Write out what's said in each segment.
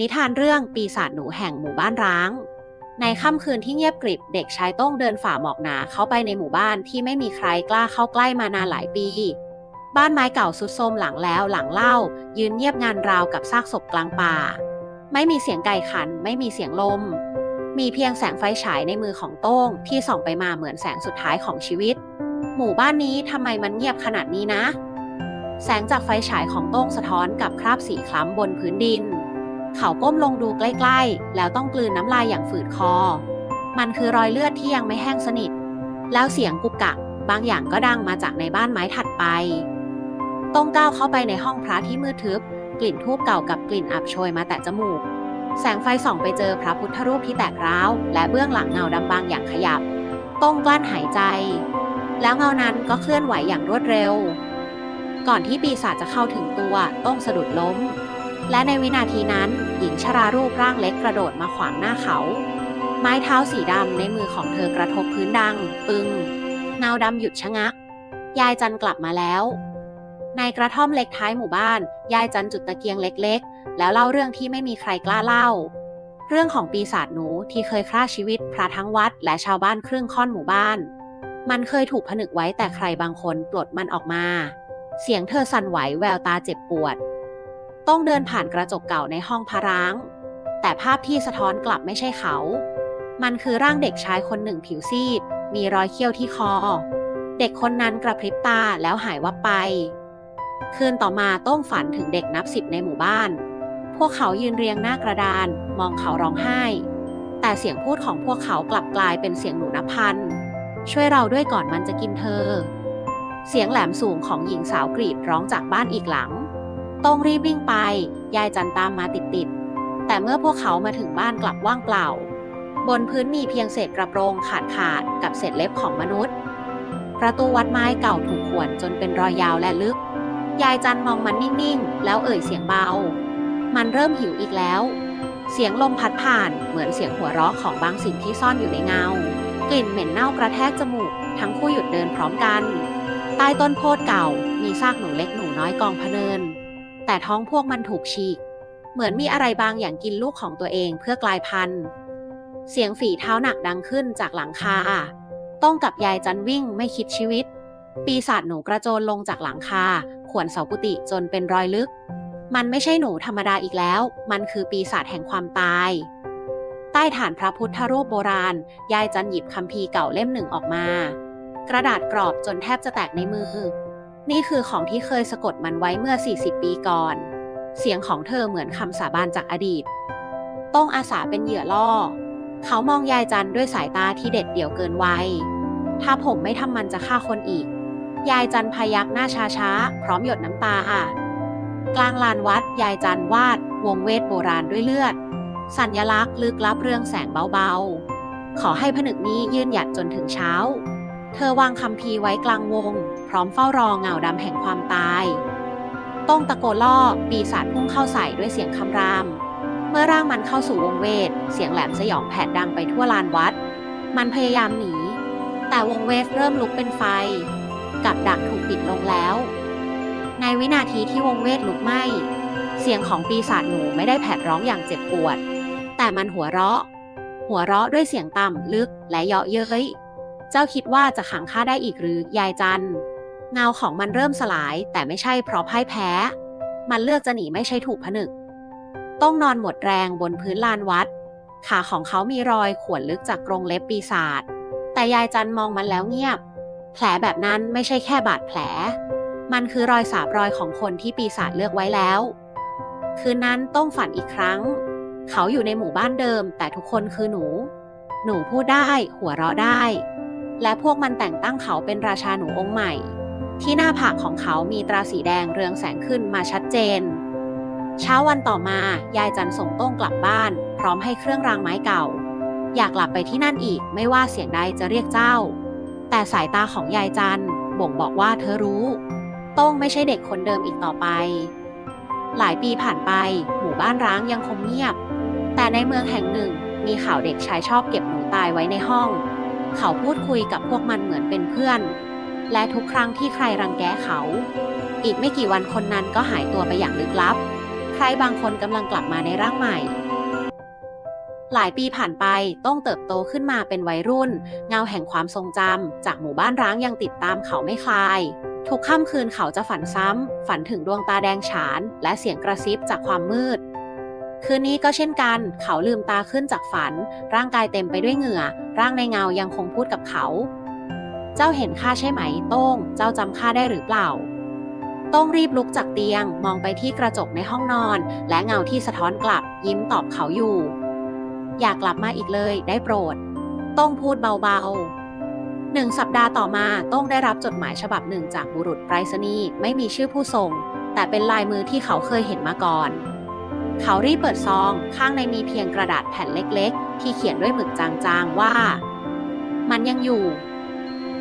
นิทานเรื่องปีศาจหนูแห่งหมู่บ้านร้าง ในค่ำคืนที่เงียบกริบเด็กชายโต้งเดินฝ่าหมอกหนาเข้าไปในหมู่บ้านที่ไม่มีใครกล้าเข้าใกล้มานานหลายปี บ้านไม้เก่าสุดโทรมหลังแล้วหลังเล่า ยืนเงียบงานราวกับซากศพกลางป่า ไม่มีเสียงไก่ขัน ไม่มีเสียงลม มีเพียงแสงไฟฉายในมือของโต้งที่ส่องไปมาเหมือนแสงสุดท้ายของชีวิต หมู่บ้านนี้ทำไมมันเงียบขนาดนี้นะ แสงจากไฟฉายของโต้งสะท้อนกับคราบสีคล้ำบนพื้นดิน เขาก้มลงดูใกล้ๆ แล้วต้องกลืนน้ำลายอย่างฝืดคอ มันคือรอยเลือดที่ยังไม่แห้งสนิท แล้วเสียงกุกกักบางอย่างก็ดังมาจากในบ้านไม้ถัดไป ต้องก้าวเข้าไปในห้องพระที่มืดทึบ กลิ่นทูบเก่ากับกลิ่นอับโชยมาแต่จมูก แสงไฟส่องไปเจอพระพุทธรูปที่แตกร้าว และเบื้องหลังเงาดำบางอย่างขยับ ต้องกลั้นหายใจ แล้วเงานั้นก็เคลื่อนไหวอย่างรวดเร็ว ก่อนที่ปีศาจจะเข้าถึงตัว ต้องสะดุดล้ม และในวินาทีนั้น หญิงชรารูปร่างเล็กกระโดดมาขวางหน้าเขา ไม้เท้าสีดำในมือของเธอกระทบพื้นดัง ปึงเงาดำหยุดชะงัก ยายจันกลับมาแล้ว ในกระท่อมเล็กท้ายหมู่บ้าน ยายจันจุดตะเกียงเล็กๆ แล้วเล่าเรื่องที่ไม่มีใครกล้าเล่า เรื่องของปีศาจหนูที่เคยฆ่าชีวิตพระทั้งวัดและชาวบ้านครึ่งค่อนหมู่บ้าน มันเคยถูกผนึกไว้แต่ใครบางคนปลดมันออกมา เสียงเธอสั่นไหวแววตาเจ็บปวด ต้องเดินผ่านกระจกเก่าในห้องพาร้าง แต่ภาพที่สะท้อนกลับไม่ใช่เขา มันคือร่างเด็กชายคนหนึ่งผิวซีด มีรอยเขี้ยวที่คอ เด็กคนนั้นกระพริบตาแล้วหายวับไป คืนต่อมาต้องฝันถึงเด็กนับสิบในหมู่บ้าน พวกเขายืนเรียงหน้ากระดาน มองเขาร้องไห้ แต่เสียงพูดของพวกเขากลับกลายเป็นเสียงหนูนับพัน ช่วยเราด้วยก่อนมันจะกินเธอ เสียงแหลมสูงของหญิงสาวกรีดร้องจากบ้านอีกหลัง ต้องรีบวิ่งไป ยายจันตามมาติดๆ แต่เมื่อพวกเขามาถึงบ้านกลับว่างเปล่า บนพื้นมีเพียงเศษกระโปรงขาดขาดกับเศษเล็บของมนุษย์ ประตูวัดไม้เก่าถูกข่วนจนเป็นรอยยาวและลึก ยายจันมองมันนิ่งๆ แล้วเอ่ยเสียงเบา มันเริ่มหิวอีกแล้ว เสียงลมพัดผ่านเหมือนเสียงหัวเราะของบางสิ่งที่ซ่อนอยู่ในเงา กลิ่นเหม็นเน่ากระแทกจมูก ทั้งคู่หยุดเดินพร้อมกัน ใต้ต้นโพธิ์เก่า มีซากหนูเล็กหนูน้อยกองพเนิน แต่ท้องพวกมันถูกฉีก เหมือนมีอะไรบางอย่างกินลูกของตัวเองเพื่อกลายพันธุ์ เสียงฝีเท้าหนักดังขึ้นจากหลังคาต้องกับยายจันวิ่งไม่คิดชีวิต ปีศาจหนูกระโจนลงจากหลังคาขวนเสากุฏิจนเป็นรอยลึก มันไม่ใช่หนูธรรมดาอีกแล้ว มันคือปีศาจแห่งความตาย ใต้ฐานพระพุทธรูปโบราณ ยายจันหยิบคัมภีร์เก่าเล่มหนึ่งออกมา กระดาษกรอบจนแทบจะแตกในมือ นี่คือของที่เคยสะกดมันไว้เมื่อ 40 ปีก่อน เสียงของเธอเหมือนคำสาบานจากอดีต ต้องอาสาเป็นเหยื่อล่อ เขามองยายจันด้วยสายตาที่เด็ดเดี่ยวเกินวัย ถ้าผมไม่ทำมันจะฆ่าคนอีก ยายจันพยักหน้าช้าๆ พร้อมหยดน้ำตากลางลานวัด ยายจันวาด วงเวทโบราณด้วยเลือด สัญลักษณ์ลึกลับเรื่องแสงเบาๆ ขอให้ผนึกนี้ยืนหยัดจนถึงเช้า เธอวางคำพีไว้กลางวง พร้อมเฝ้ารอเงาดำแห่งความตาย ต้องตะโกนล่อปีศาจพุ่งเข้าใส่ด้วยเสียงคำราม เมื่อร่างมันเข้าสู่วงเวท เสียงแหลมสยองแผดดังไปทั่วลานวัด มันพยายามหนี แต่วงเวทเริ่มลุกเป็นไฟ กับดักถูกปิดลงแล้ว ในวินาทีที่วงเวทลุกไหม้ เสียงของปีศาจหนูไม่ได้แผดร้องอย่างเจ็บปวด แต่มันหัวเราะ หัวเราะด้วยเสียงต่ำลึกและเยาะเย้ย เจ้าคิดว่าจะขังข้าได้อีกหรือยายจันเงาของมันเริ่มสลาย แต่ไม่ใช่เพราะพ่ายแพ้ มันเลือกจะหนีไม่ใช่ถูกผนึก ต้องนอนหมดแรงบนพื้นลานวัด ขาของเขามีรอยข่วนลึกจากกรงเล็บปีศาจ แต่ยายจันมองมันแล้วเงียบ แผลแบบนั้นไม่ใช่แค่บาดแผล มันคือรอยสาบรอยของคนที่ปีศาจเลือกไว้แล้ว คืนนั้นต้องฝันอีกครั้ง เขาอยู่ในหมู่บ้านเดิม แต่ทุกคนคือหนู หนูพูดได้ หัวเราะได้ และพวกมันแต่งตั้งเขาเป็นราชาหนูองค์ใหม่ ที่หน้าผากของเขามีตราสีแดงเรืองแสงขึ้นมาชัดเจน เช้าวันต่อมายายจันส่งโต้งกลับบ้าน พร้อมให้เครื่องรางไม้เก่า อยากกลับไปที่นั่นอีกไม่ว่าเสียงใดจะเรียกเจ้า แต่สายตาของยายจันบ่งบอกว่าเธอรู้โต้งไม่ใช่เด็กคนเดิมอีกต่อไป หลายปีผ่านไป หมู่บ้านร้างยังคงเงียบ แต่ในเมืองแห่งหนึ่งมีข่าวเด็กชายชอบเก็บหนูตายไว้ในห้อง เขาพูดคุยกับพวกมันเหมือนเป็นเพื่อน และทุกครั้งที่ใครรังแกเขา อีกไม่กี่วันคนนั้นก็หายตัวไปอย่างลึกลับ ใครบางคนกำลังกลับมาในร่างใหม่ หลายปีผ่านไปต้องเติบโตขึ้นมาเป็นวัยรุ่น เงาแห่งความทรงจำจากหมู่บ้านร้างยังติดตามเขาไม่คลายทุกค่ำคืนเขาจะฝันซ้ำ ฝันถึงดวงตาแดงฉาน และเสียงกระซิบจากความมืด คืนนี้ก็เช่นกัน เขาลืมตาขึ้นจากฝัน ร่างกายเต็มไปด้วยเหงื่อ ร่างในเงายังคงพูดกับเขา เจ้าเห็นข้าใช่ไหม โต้ง เจ้าจำข้าได้หรือเปล่า โต้งรีบลุกจากเตียง มองไปที่กระจกในห้องนอน และเงาที่สะท้อนกลับ ยิ้มตอบเขาอยู่ อยากกลับมาอีกเลย ได้โปรด โต้งพูดเบาๆหนึ่งสัปดาห์ต่อมาโต้งได้รับจดหมายฉบับหนึ่งจากบุรุษไปรษณีย์ไม่มีชื่อผู้ส่ง แต่เป็นลายมือที่เขาเคยเห็นมาก่อน เขารีบเปิดซอง ข้างในมีเพียงกระดาษแผ่นเล็กๆ ที่เขียนด้วยหมึกจางๆว่า มันยังอยู่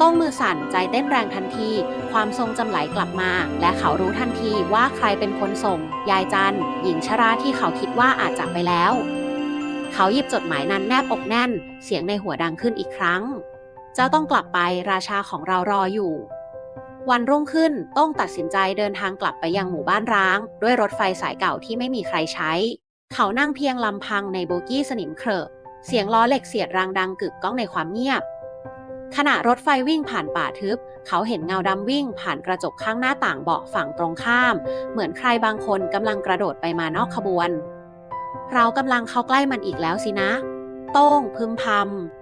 ต้งมือสั่นใจเต้นแรงทันที ความทรงจำไหลกลับมา และเขารู้ทันทีว่าใครเป็นคนส่ง ยายจันหญิงชราที่เขาคิดว่าอาจจากไปแล้ว เขาหยิบจดหมายนั้นแนบอกแน่น เสียงในหัวดังขึ้นอีกครั้ง เจ้าต้องกลับไปราชาของเรารออยู่ วันรุ่งขึ้นต้องตัดสินใจเดินทางกลับไปยังหมู่บ้านร้าง ด้วยรถไฟสายเก่าที่ไม่มีใครใช้ เขานั่งเพียงลำพังในโบกี้สนิมเครอะเสียงล้อเหล็กเสียดรังดังกึกก้องในความเงียบ ขณะรถไฟวิ่งผ่านป่าทึบ เขาเห็นเงาดำวิ่งผ่านกระจกข้างหน้าต่างเบาะฝั่งตรงข้าม เหมือนใครบางคนกำลังกระโดดไปมานอกขบวน เรากำลังเข้าใกล้มันอีกแล้วสินะ โต้งพึมพำ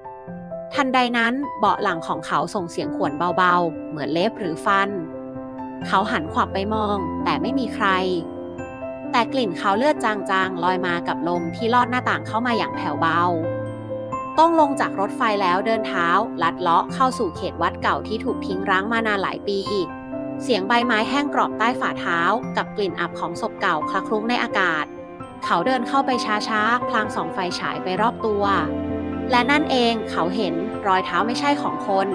ทันใดนั้นเบาะหลังของเขาส่งเสียงขวนเบาๆ เหมือนเล็บหรือฟัน เขาหันขวับไปมองแต่ไม่มีใคร แต่กลิ่นเขาเลือดจางๆ ลอยมากับลมที่ลอดหน้าต่างเข้ามาอย่างแผ่วเบา ต้องลงจากรถไฟแล้วเดินเท้า ลัดเลาะเข้าสู่เขตวัดเก่าที่ถูกทิ้งร้างมานานหลายปีอีก เสียงใบไม้แห้งกรอบใต้ฝ่าเท้า กับกลิ่นอับของศพเก่าคละคลุ้งในอากาศ เขาเดินเข้าไปช้าๆ พลางส่องไฟฉายไปรอบตัว และนั่นเองเขาเห็นรอยเท้าไม่ใช่ของคน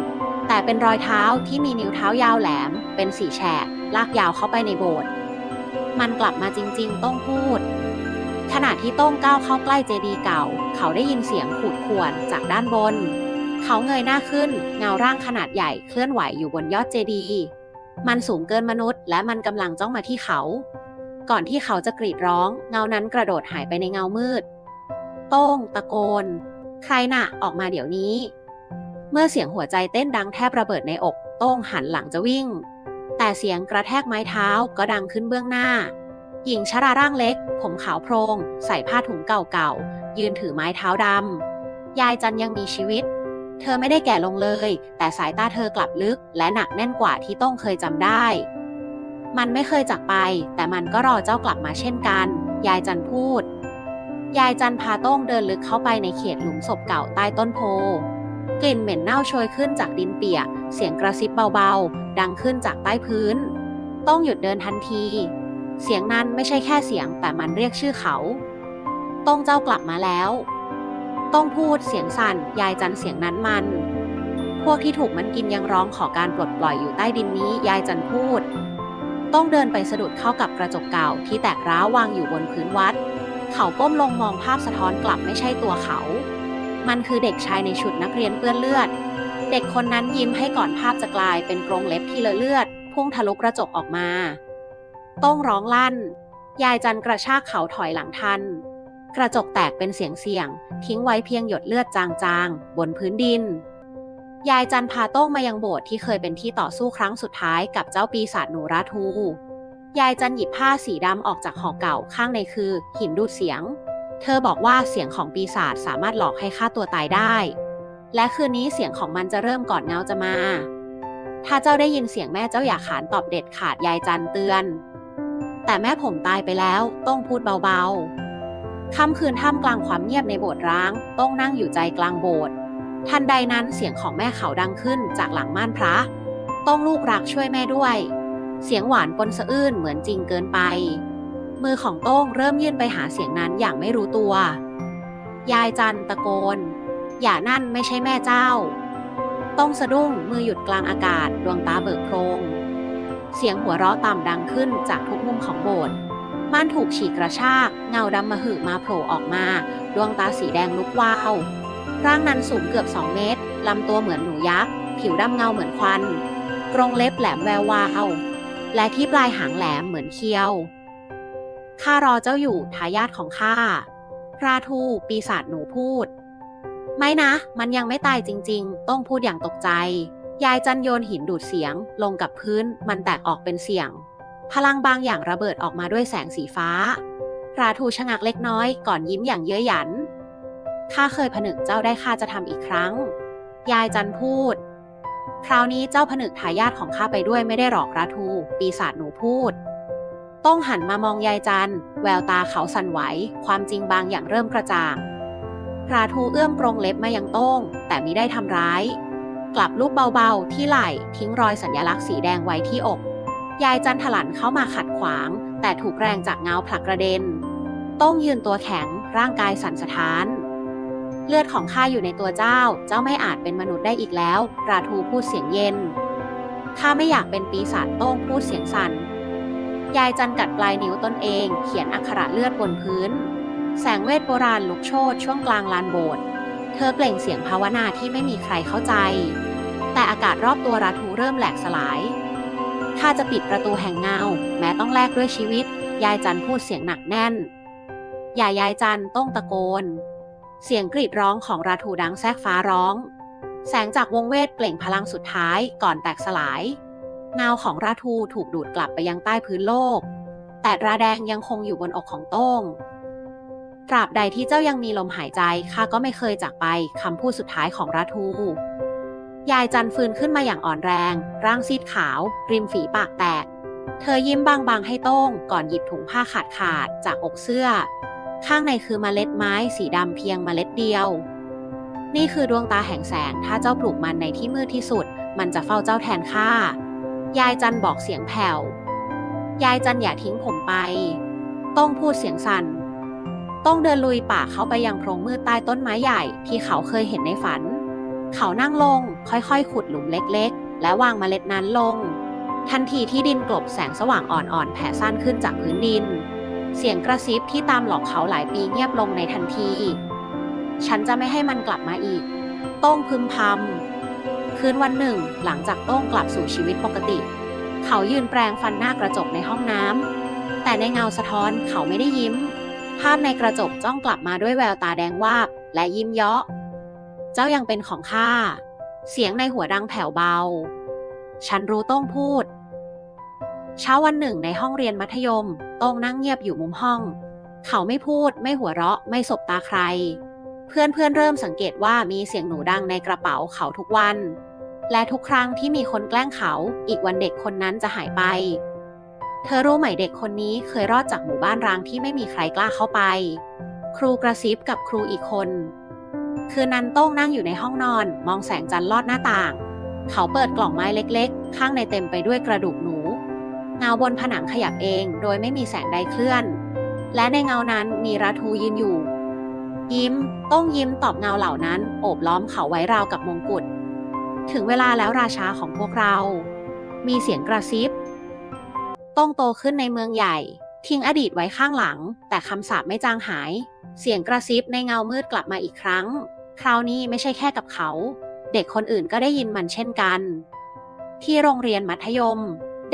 แต่เป็นรอยเท้าที่มีนิ้วเท้ายาวแหลม เป็นสีแฉกลากยาวเข้าไปในโบสถ์มันกลับมาจริงๆ ต้องพูด ขณะที่ต้งก้าวเข้าใกล้เจดีย์เก่า เขาได้ยินเสียงขูดข่วนจากด้านบน เขาเงยหน้าขึ้นเงาร่างขนาดใหญ่เคลื่อนไหวอยู่บนยอดเจดีย์มันสูงเกินมนุษย์ และมันกำลังจ้องมาที่เขา ก่อนที่เขาจะกรีดร้อง เงานั้นกระโดดหายไปในเงามืด โต้งตะโกน ใครน่ะ ออกมาเดี๋ยวนี้ เมื่อเสียงหัวใจเต้นดังแทบระเบิดในอก โต้งหันหลังจะวิ่ง แต่เสียงกระแทกไม้เท้าก็ดังขึ้นเบื้องหน้า หญิงชราร่างเล็ก ผมขาวโพรงใส่ผ้าถุงเก่าๆ ยืนถือไม้เท้าดำ ยายจันยังมีชีวิต เธอไม่ได้แก่ลงเลย แต่สายตาเธอกลับลึก และหนักแน่นกว่าที่ต้องเคยจำได้ มันไม่เคยจากไป แต่มันก็รอเจ้ากลับมาเช่นกัน ยายจันพูด ยายจันพาโต้งเดินลึกเข้าไปในเขตหลุมศพเก่าใต้ต้นโพ กลิ่นเหม็นเน่าโชยขึ้นจากดินเปียก เสียงกระซิบเบาๆ ดังขึ้นจากใต้พื้น ต้องหยุดเดินทันที เสียงนั้นไม่ใช่แค่เสียงแต่มันเรียกชื่อเขาต้องเจ้ากลับมาแล้ว ต้องพูดเสียงสั่น ยายจันเสียงนั้นมัน พวกที่ถูกมันกินยังร้องขอการปลดปล่อยอยู่ใต้ดินนี้ ยายจันพูด ต้องเดินไปสะดุดเข้ากับกระจกเก่าที่แตกร้าววางอยู่บนพื้นวัด เขาก้มลงมองภาพสะท้อนกลับไม่ใช่ตัวเขา มันคือเด็กชายในชุดนักเรียนเปื้อนเลือด เด็กคนนั้นยิ้มให้ก่อนภาพจะกลายเป็นกรงเล็บที่เลอะเลือด พุ่งทะลุกระจกออกมา ต้องร้องลั่น ยายจันกระชากเขาถอยหลังทัน กระจกแตกเป็นเสียงเสียง ทิ้งไว้เพียงหยดเลือดจางๆ บนพื้นดิน ยายจันพาโต้งมายังโบสถ์ที่เคยเป็นที่ต่อสู้ครั้งสุดท้ายกับเจ้าปีศาจหนูราทู ยายจันหยิบผ้าสีดำออกจากห่อเก่าข้างในคือ หินดูดเสียง เธอบอกว่าเสียงของปีศาจสามารถหลอกให้ฆ่าตัวตายได้ และคืนนี้เสียงของมันจะเริ่มก่อนเงาจะมา ถ้าเจ้าได้ยินเสียงแม่เจ้าอย่าขานตอบเด็ดขาดยายจันเตือน แต่แม่ผมตายไปแล้ว ต้องพูดเบาๆค่ำคืนท่ามกลางความเงียบในโบสถ์ร้าง ต้องนั่งอยู่ใจกลางโบสถ์ทันใดนั้นเสียงของแม่เขาดังขึ้นจากหลังม่านพระ ต้องลูกรักช่วยแม่ด้วย เสียงหวานปนสะอื้นเหมือนจริงเกินไป มือของโต้งเริ่มยื่นไปหาเสียงนั้นอย่างไม่รู้ตัว ยายจันตะโกน อย่านั่นไม่ใช่แม่เจ้า ต้องสะดุ้งมือหยุดกลางอากาศดวงตาเบิกโพรง เสียงหัวเราะต่ำดังขึ้นจากทุกมุมของโบสถ์ม่านถูกฉีกกระชาก เงาดำมหึมาโผล่ออกมา ดวงตาสีแดงลุกวาวร่างนั้นสูงเกือบ2เมตรลำตัวเหมือนหนูยักษ์ ผิวดำเงาเหมือนควัน กรงเล็บแหลมแวววาว และที่ปลายหางแหลมเหมือนเคี้ยว ข้ารอเจ้าอยู่ทายาทของข้า พราทูปีศาจหนูพูด ไม่นะ มันยังไม่ตายจริง ๆ ต้องพูดอย่างตกใจ ยายจันโยนหินดูดเสียง ลงกับพื้น มันแตกออกเป็นเสียง พลังบางอย่างระเบิดออกมาด้วยแสงสีฟ้าราทูชะงักเล็กน้อยก่อนยิ้มอย่างเย้ยหยัน ข้าเคยผนึกเจ้าได้ข้าจะทำอีกครั้ง ยายจันพูด คราวนี้เจ้าผนึกทายาทของข้าไปด้วยไม่ได้หรอกราทู ปีศาจหนูพูด ต้องหันมามองยายจันแววตาเขาสั่นไหว ความจริงบางอย่างเริ่มกระจ่างราทูเอื้อมกรงเล็บมายังโต้ง แต่มิได้ทำร้าย กลับลูกเบาๆ ที่ไหล่ทิ้งรอยสัญลักษณ์สีแดงไว้ที่อก ยายจันถลันเข้ามาขัดขวาง แต่ถูกแรงจากเงาผลักกระเด็น โต้งยืนตัวแข็งร่างกายสั่นสะท้าน เลือดของข้าอยู่ในตัวเจ้า เจ้าไม่อาจเป็นมนุษย์ได้อีกแล้วราทูพูดเสียงเย็น ข้าไม่อยากเป็นปีศาจโต้งพูดเสียงสั่น ยายจันกัดปลายนิ้วตนเอง เขียนอักขระเลือดบนพื้น แสงเวทโบราณลุกโชนช่วงกลางลานโบสถ์ เธอเปล่งเสียงภาวนาที่ไม่มีใครเข้าใจ แต่อากาศรอบตัวราทูเริ่มแหลกสลายถ้าจะปิดประตูแห่งเงา แม้ต้องแลกด้วยชีวิต ยายจันพูดเสียงหนักแน่น อย่ายายจันต้องตะโกน เสียงกรีดร้องของราทูดังแทรกฟ้าร้อง แสงจากวงเวทเปล่งพลังสุดท้ายก่อนแตกสลาย เงาของราทูถูกดูดกลับไปยังใต้พื้นโลก แต่ราแดงยังคงอยู่บนอกของโต้ง ตราบใดที่เจ้ายังมีลมหายใจข้าก็ไม่เคยจากไปคำพูดสุดท้ายของราทู ยายจันฟื้นขึ้นมาอย่างอ่อนแรง ร่างซีดขาว ริมฝีปากแตก เธอยิ้มบางๆให้โต้งก่อนหยิบถุงผ้าขาดขาดจากอกเสื้อ ข้างในคือเมล็ดไม้สีดำเพียงเมล็ดเดียว นี่คือดวงตาแห่งแสง ถ้าเจ้าปลูกมันในที่มืดที่สุด มันจะเฝ้าเจ้าแทนข้ายายจันบอกเสียงแผ่ว ยายจันอย่าทิ้งผมไป ต้องพูดเสียงสั่น ต้องเดินลุยป่าเข้าไปยังโพรงมืดใต้ต้นไม้ใหญ่ที่เขาเคยเห็นในฝัน เขานั่งลงค่อยๆ ขุดหลุมเล็กๆ และวางเมล็ดนั้นลง ทันทีที่ดินกลบแสงสว่างอ่อนๆ แผ่ซ่านขึ้นจากพื้นดิน เสียงกระซิบที่ตามหลอกเขาหลายปีเงียบลงในทันที ฉันจะไม่ให้มันกลับมาอีก โต้งพึมพำ คืนวันหนึ่ง หลังจากโต้งกลับสู่ชีวิตปกติ เขายืนแปลงฟันหน้ากระจกในห้องน้ำ แต่ในเงาสะท้อนเขาไม่ได้ยิ้ม ภาพในกระจกจ้องกลับมาด้วยแววตาแดงวาบ และยิ้มเยาะ เจ้ายังเป็นของข้า เสียงในหัวดังแผ่วเบา ฉันรู้โต้งพูด เช้าวันหนึ่งในห้องเรียนมัธยม โต้งนั่งเงียบอยู่มุมห้อง เขาไม่พูด ไม่หัวเราะ ไม่สบตาใคร เพื่อนเพื่อนเริ่มสังเกตว่ามีเสียงหนูดังในกระเป๋าเขาทุกวัน และทุกครั้งที่มีคนแกล้งเขา อีกวันเด็กคนนั้นจะหายไป เธอรู้ไหมเด็กคนนี้เคยรอดจากหมู่บ้านร้างที่ไม่มีใครกล้าเข้าไป ครูกระซิบกับครูอีกคน คืนนั้นโต้งนั่งอยู่ในห้องนอน มองแสงจันทร์ลอดหน้าต่าง เขาเปิดกล่องไม้เล็ก ๆ ข้างในเต็มไปด้วยกระดูกหนู เงาบนผนังขยับเองโดยไม่มีแสงใดเคลื่อน และในเงานั้นมีราทูยืนอยู่ ยิ้มต้องยิ้มตอบเงาเหล่านั้น โอบล้อมเขาไว้ราวกับมงกุฎถึงเวลาแล้วราชาของพวกเรา มีเสียงกระซิบ ต้องโตขึ้นในเมืองใหญ่ ทิ้งอดีตไว้ข้างหลัง แต่คำสาปไม่จางหาย เสียงกระซิบในเงามืดกลับมาอีกครั้ง คราวนี้ไม่ใช่แค่กับเขา เด็กคนอื่นก็ได้ยินมันเช่นกัน ที่โรงเรียนมัธยม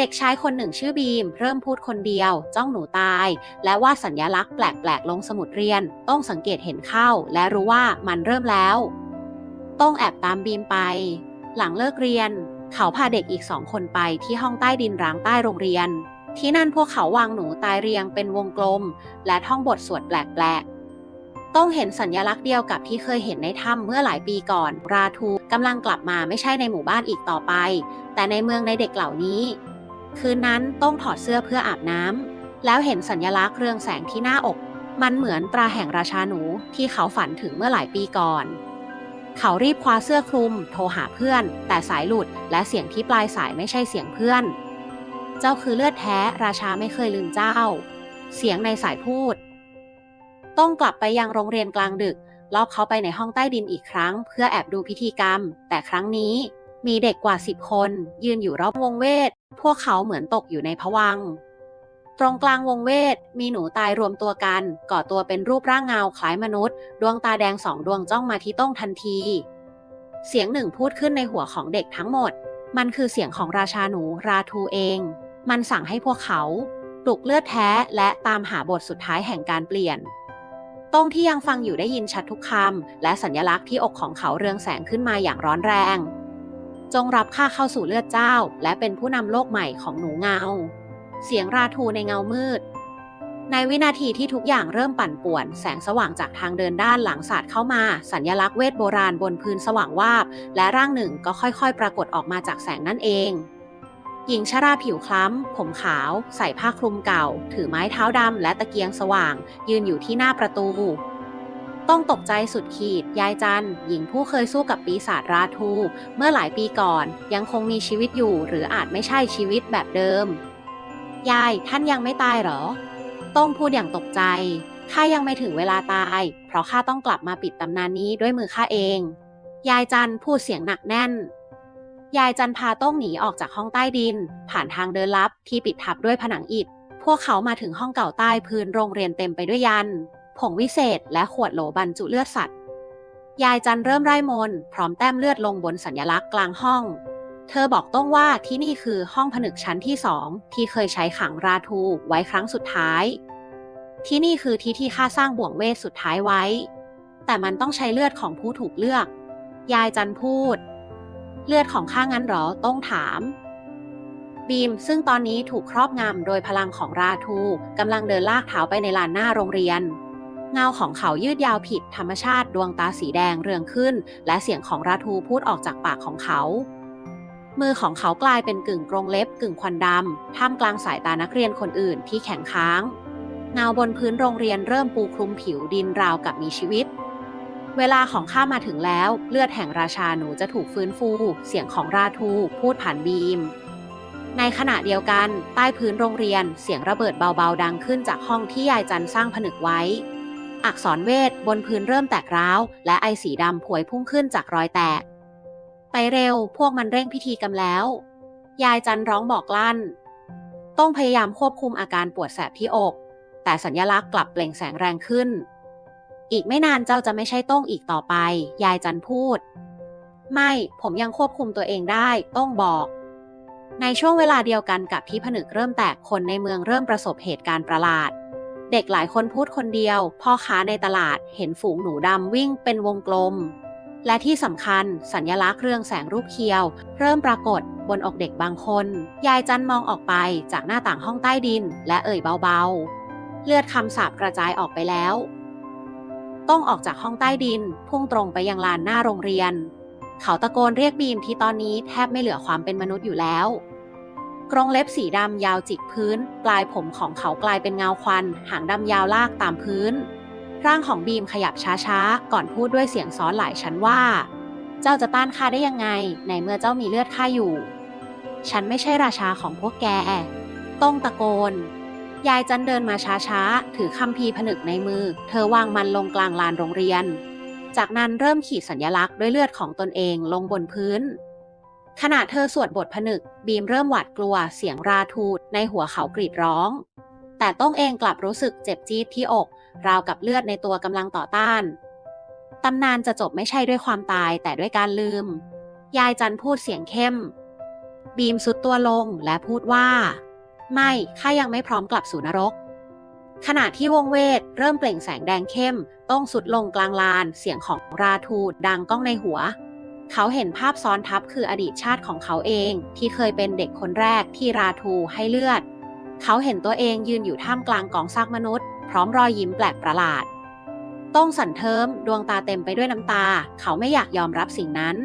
เด็กชายคนหนึ่งชื่อบีม เริ่มพูดคนเดียว จ้องหนูตาย และวาดสัญญลักษณ์แปลกๆลงสมุดเรียน ต้องสังเกตเห็นเข้า และรู้ว่ามันเริ่มแล้ว ต้องแอบตามบีมไป หลังเลิกเรียน เขาพาเด็กอีกสองคนไปที่ห้องใต้ดินร้างใต้โรงเรียน ที่นั่นพวกเขาวางหนูตายเรียงเป็นวงกลม และท่องบทสวดแปลกๆต้องเห็นสัญญลักษณ์เดียวกับที่เคยเห็นในถ้ำเมื่อหลายปีก่อน ราทูกำลังกลับมาไม่ใช่ในหมู่บ้านอีกต่อไปแต่ในเมืองในเด็กเหล่านี้ คืนนั้นต้องถอดเสื้อเพื่ออาบน้ำแล้วเห็นสัญญลักษณ์เรืองแสงที่หน้าอก มันเหมือนตราแห่งราชาหนูที่เขาฝันถึงเมื่อหลายปีก่อน เขารีบคว้าเสื้อคลุม โทรหาเพื่อน แต่สายหลุดและเสียงที่ปลายสายไม่ใช่เสียงเพื่อน เจ้าคือเลือดแท้ ราชาไม่เคยลืมเจ้า เสียงในสายพูด ต้องกลับไปยังโรงเรียนกลางดึกลอบเขาไปในห้องใต้ดินอีกครั้ง เพื่อแอบดูพิธีกรรม แต่ครั้งนี้มีเด็กกว่าสิบคน ยืนอยู่รอบวงเวท พวกเขาเหมือนตกอยู่ในผวังตรงกลางวงเวทมีหนูตายรวมตัวกัน ก่อตัวเป็นรูปร่างเงาคล้ายมนุษย์ ดวงตาแดงสองดวงจ้องมาที่ต้องทันที เสียงหนึ่งพูดขึ้นในหัวของเด็กทั้งหมด มันคือเสียงของราชาหนูราทูเอง มันสั่งให้พวกเขาปลุกเลือดแท้และตามหาบทสุดท้ายแห่งการเปลี่ยนต้งที่ยังฟังอยู่ได้ยินชัดทุกคำและสัญลักษณ์ที่อกของเขาเรืองแสงขึ้นมาอย่างร้อนแรง จงรับข้าเข้าสู่เลือดเจ้า และเป็นผู้นำโลกใหม่ของหนูเงา เสียงราทูในเงามืด ในวินาทีที่ทุกอย่างเริ่มปั่นป่วน แสงสว่างจากทางเดินด้านหลังศาสาดเข้ามา สัญลักษณ์เวทโบราณบนพื้นสว่างวาบ และร่างหนึ่งก็ค่อยๆ ปรากฏออกมาจากแสงนั่นเองหญิงชราผิวคล้ำ ผมขาว ใส่ผ้าคลุมเก่า ถือไม้เท้าดำและตะเกียงสว่าง ยืนอยู่ที่หน้าประตู ต้องตกใจสุดขีด ยายจัน หญิงผู้เคยสู้กับปีศาจราทู เมื่อหลายปีก่อน ยังคงมีชีวิตอยู่ หรืออาจไม่ใช่ชีวิตแบบเดิม ยายท่านยังไม่ตายหรอ ต้องพูดอย่างตกใจ ข้ายังไม่ถึงเวลาตาย เพราะข้าต้องกลับมาปิดตำนานนี้ด้วยมือข้าเอง ยายจันพูดเสียงหนักแน่น ยายจันพาต้องหนีออกจากห้องใต้ดิน ผ่านทางเดินลับที่ปิดทับด้วยผนังอิฐ พวกเขามาถึงห้องเก่าใต้พื้นโรงเรียนเต็มไปด้วยยัน ผงวิเศษ และขวดโหลบรรจุเลือดสัตว์ ยายจันเริ่มไร่มน พร้อมแต้มเลือดลงบนสัญลักษณ์กลางห้อง เธอบอกต้องว่าที่นี่คือห้องผนึกชั้นที่สองที่เคยใช้ขังราทูไว้ครั้งสุดท้าย ที่นี่คือที่ที่ข้าสร้างบ่วงเวทสุดท้ายไว้ แต่มันต้องใช้เลือดของผู้ถูกเลือก ยายจันพูด เลือดของข้างั้นหรอต้องถามบีมซึ่งตอนนี้ถูกครอบงำโดยพลังของราทูกำลังเดินลากเท้าไปในลานหน้าโรงเรียน เงาของเขายืดยาวผิดธรรมชาติดวงตาสีแดงเรืองขึ้น และเสียงของราทูพูดออกจากปากของเขา มือของเขากลายเป็นกึ่งกรงเล็บกึ่งควันดำท่ามกลางสายตานักเรียนคนอื่นที่แข็งค้าง เงาบนพื้นโรงเรียนเริ่มปูคลุมผิวดินราวกับมีชีวิต เวลาของข้ามาถึงแล้ว เลือดแห่งราชาหนูจะถูกฟื้นฟู เสียงของราทูพูดผ่านบีมในขณะเดียวกัน ใต้พื้นโรงเรียนเสียงระเบิดเบาๆ ดังขึ้นจากห้องที่ยายจันสร้างผนึกไว้ อักษรเวทบนพื้นเริ่มแตกร้าว และไอสีดำผวยพุ่งขึ้นจากรอยแตก ไปเร็วพวกมันเร่งพิธีกันแล้ว ยายจันร้องบอกลั่น ต้องพยายามควบคุมอาการปวดแสบที่อก แต่สัญลักษณ์กลับเปล่งแสงแรงขึ้น อีกไม่นานเจ้าจะไม่ใช่ต้องอีกต่อไป ยายจันพูด ไม่ ผมยังควบคุมตัวเองได้ต้องบอกในช่วงเวลาเดียวกันกับที่ผนึกเริ่มแตกคนในเมืองเริ่มประสบเหตุการณ์ประหลาด เด็กหลายคนพูดคนเดียว พ่อค้าในตลาดเห็นฝูงหนูดำวิ่งเป็นวงกลม และที่สำคัญสัญญลักษณ์เรื่องแสงรูปเคียว เริ่มปรากฏบนอกเด็กบางคน ยายจันมองออกไปจากหน้าต่างห้องใต้ดิน และเอ่ยเบาๆ เลือดคำสาปกระจายออกไปแล้ว ต้องออกจากห้องใต้ดิน พุ่งตรงไปยังลานหน้าโรงเรียน เขาตะโกนเรียกบีมที่ตอนนี้แทบไม่เหลือความเป็นมนุษย์อยู่แล้ว กรงเล็บสีดำยาวจิกพื้น ปลายผมของเขากลายเป็นเงาควัน หางดำยาวลากตามพื้น ร่างของบีมขยับช้าๆ ก่อนพูดด้วยเสียงซ้อนหลายชั้นว่า เจ้าจะต้านข้าได้ยังไง ในเมื่อเจ้ามีเลือดข้าอยู่ ฉันไม่ใช่ราชาของพวกแกต้องตะโกน ยายจันเดินมาช้าๆ ถือคำพีร์ผนึกในมือ เธอวางมันลงกลางลานโรงเรียน จากนั้นเริ่มขีดสัญลักษณ์ด้วยเลือดของตนเองลงบนพื้น ขณะเธอสวดบทผนึก บีมเริ่มหวาดกลัวเสียงราทูดในหัวเขากรีดร้อง แต่ต้องเองกลับรู้สึกเจ็บจี๊ดที่อก ราวกับเลือดในตัวกำลังต่อต้าน ตำนานจะจบไม่ใช่ด้วยความตายแต่ด้วยการลืม ยายจันพูดเสียงเข้ม บีมสุดตัวลงและพูดว่า ไม่ข้ายังไม่พร้อมกลับสู่นรก ขณะที่วงเวทเริ่มเปล่งแสงแดงเข้ม ต้องสุดลงกลางลาน เสียงของราทูดดังก้องในหัว เขาเห็นภาพซ้อนทับคืออดีตชาติของเขาเอง ที่เคยเป็นเด็กคนแรกที่ราทูให้เลือด เขาเห็นตัวเองยืนอยู่ท่ามกลางกองซากมนุษย์ พร้อมรอยยิ้มแปลกประหลาด ต้องสันเทิมดวงตาเต็มไปด้วยน้ำตา เขาไม่อยากยอมรับสิ่งนั้น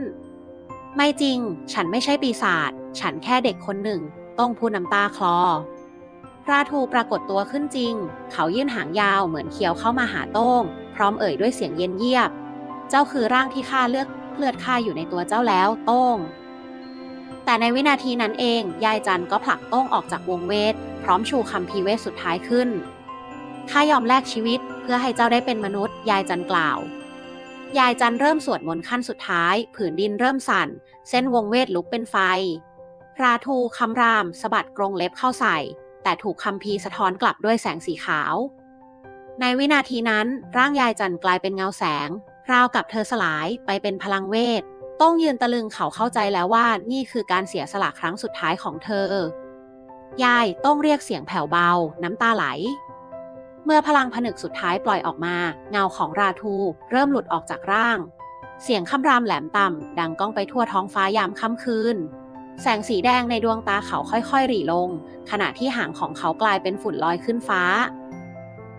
ไม่จริง ฉันไม่ใช่ปีศาจฉันแค่เด็กคนหนึ่ง ต้องพูดน้ำตาคลอราทูปรากฏตัวขึ้นจริง เขายื่นหางยาวเหมือนเคี้ยวเข้ามาหาโต้ง พร้อมเอ่ยด้วยเสียงเย็นเยียบ เจ้าคือร่างที่ข้าเลือก เลือดข้าอยู่ในตัวเจ้าแล้วโต้ง แต่ในวินาทีนั้นเอง ยายจันก็ผลักโต้งออกจากวงเวท พร้อมชูคำพีเวทสุดท้ายขึ้น ข้ายอมแลกชีวิตเพื่อให้เจ้าได้เป็นมนุษย์ ยายจันกล่าว ยายจันเริ่มสวดมนต์ขั้นสุดท้าย ผืนดินเริ่มสั่น เส้นวงเวทลุกเป็นไฟ พราทูคำรามสะบัดกรงเล็บเข้าใส่ แต่ถูกคำพีสะท้อนกลับด้วยแสงสีขาวในวินาทีนั้นร่างยายจันกลายเป็นเงาแสง ราวกับเธอสลายไปเป็นพลังเวท ต้องยืนตะลึงเขาเข้าใจแล้วว่านี่คือการเสียสละครั้งสุดท้ายของเธอ ยายต้องเรียกเสียงแผ่วเบา น้ำตาไหล เมื่อพลังผนึกสุดท้ายปล่อยออกมา เงาของราทู เริ่มหลุดออกจากร่าง เสียงคำรามแหลมต่ำดังก้องไปทั่วท้องฟ้ายามค่ำคืน แสงสีแดงในดวงตาเขาค่อยๆหรี่ลง ขณะที่หางของเขากลายเป็นฝุ่นลอยขึ้นฟ้า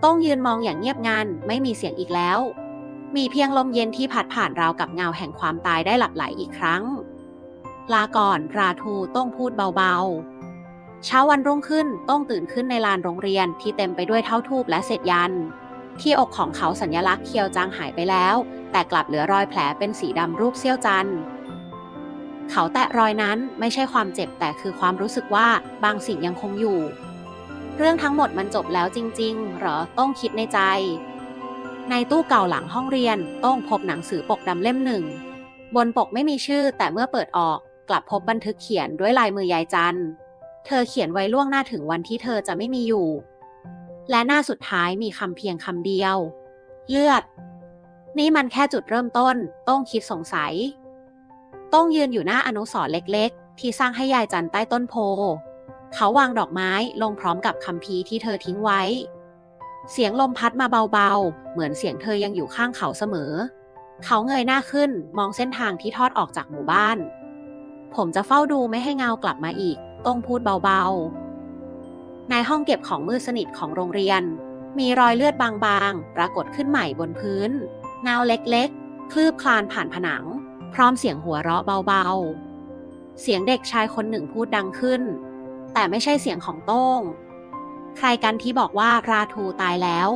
ต้องยืนมองอย่างเงียบงันไม่มีเสียงอีกแล้ว มีเพียงลมเย็นที่พัดผ่านราวกับเงาแห่งความตายได้หลับไหลอีกครั้ง ลาก่อนราทูต้องพูดเบาๆ เช้าวันรุ่งขึ้นต้องตื่นขึ้นในลานโรงเรียนที่เต็มไปด้วยเท่าทูบและเศษยัน ที่อกของเขาสัญลักษณ์เคียวจางหายไปแล้ว แต่กลับเหลือรอยแผลเป็นสีดำรูปเสี้ยวจันทร์เขาแตะรอยนั้นไม่ใช่ความเจ็บแต่คือความรู้สึกว่าบางสิ่งยังคงอยู่ เรื่องทั้งหมดมันจบแล้วจริง ๆ หรอต้องคิดในใจ ในตู้เก่าหลังห้องเรียนต้องพบหนังสือปกดำเล่มหนึ่ง บนปกไม่มีชื่อแต่เมื่อเปิดออกกลับพบบันทึกเขียนด้วยลายมือยายจัน เธอเขียนไว้ล่วงหน้าถึงวันที่เธอจะไม่มีอยู่ และหน้าสุดท้ายมีคำเพียงคำเดียว เลือด นี่มันแค่จุดเริ่มต้น ต้องคิดสงสัย ต้องยืนอยู่หน้าอนุสรเล็กๆ ที่สร้างให้ยายจันใต้ต้นโพ เขาวางดอกไม้ลงพร้อมกับคำพีที่เธอทิ้งไว้ เสียงลมพัดมาเบาๆ เหมือนเสียงเธอยังอยู่ข้างเขาเสมอ เขาเงยหน้าขึ้นมองเส้นทางที่ทอดออกจากหมู่บ้าน ผมจะเฝ้าดูไม่ให้เงากลับมาอีก ต้องพูดเบาๆ ในห้องเก็บของมืดสนิทของโรงเรียน มีรอยเลือดบางๆ ปรากฏขึ้นใหม่บนพื้น เงาเล็กๆ คลืบคลานผ่านผนัง พร้อมเสียงหัวเราะเบาๆ เสียงเด็กชายคนหนึ่งพูดดังขึ้น แต่ไม่ใช่เสียงของโต้ง ใครกันที่บอกว่าราทูตายแล้ว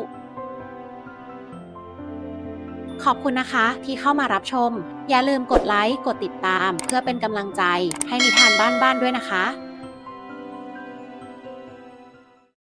ขอบคุณนะคะที่เข้ามารับชม อย่าลืมกดไลค์ กดติดตาม เพื่อเป็นกำลังใจให้นิทานบ้านๆด้วยนะคะ